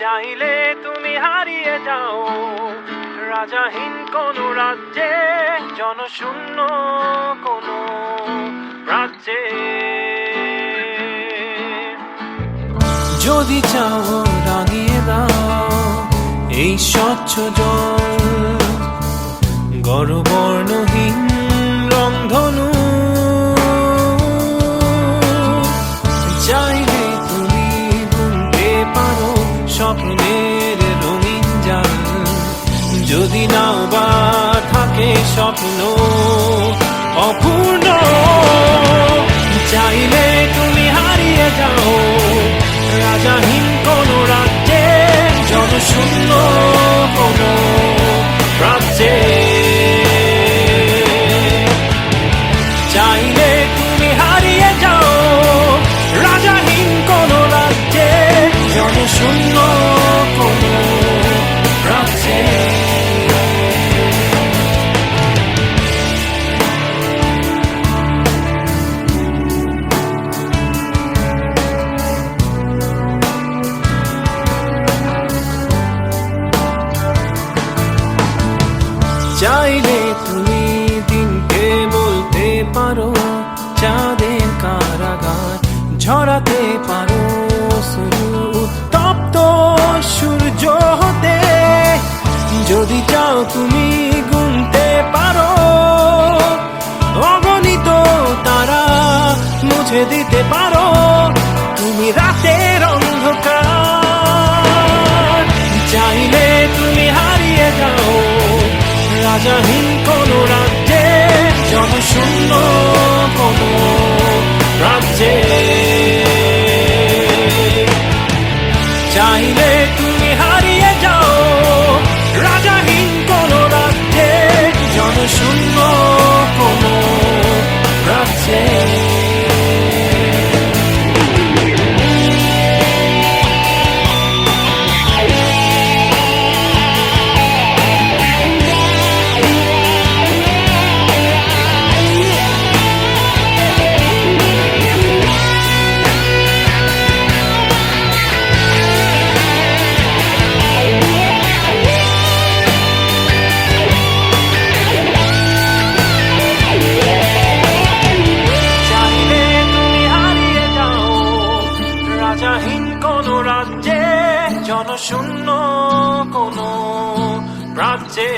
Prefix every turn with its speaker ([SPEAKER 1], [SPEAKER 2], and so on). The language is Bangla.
[SPEAKER 1] চাইলে তুমি হারিয়ে যাও। রাজাহীন কোন রাজ্যে, জনশূন্য কোন রাজ্যে। যদি চাও রাঙিয়ে দাও এই স্বচ্ছ জল গর্বর্ণহীন স্বপ্নের রঙিন যান যদি না বা থাকে স্বপ্ন, অপূর্ণ। চাইলে তুমি হারিয়ে যাও। রাজাহীন কোন রাজ্যের জনশূন্য। চাইলে তুমি দিনকে বলতে পারো, চাঁদের কারাগার ঝরাতে পারো তপ্ত সূর্য হতে। যদি চাও তুমি গুনতে পারো, অগণিত তারা মুছে দিতে পারো। তুমি রাতের রাজাহীন কোন রাজ্যে জনশূন্য জনশূন্য কোন রাজ্যে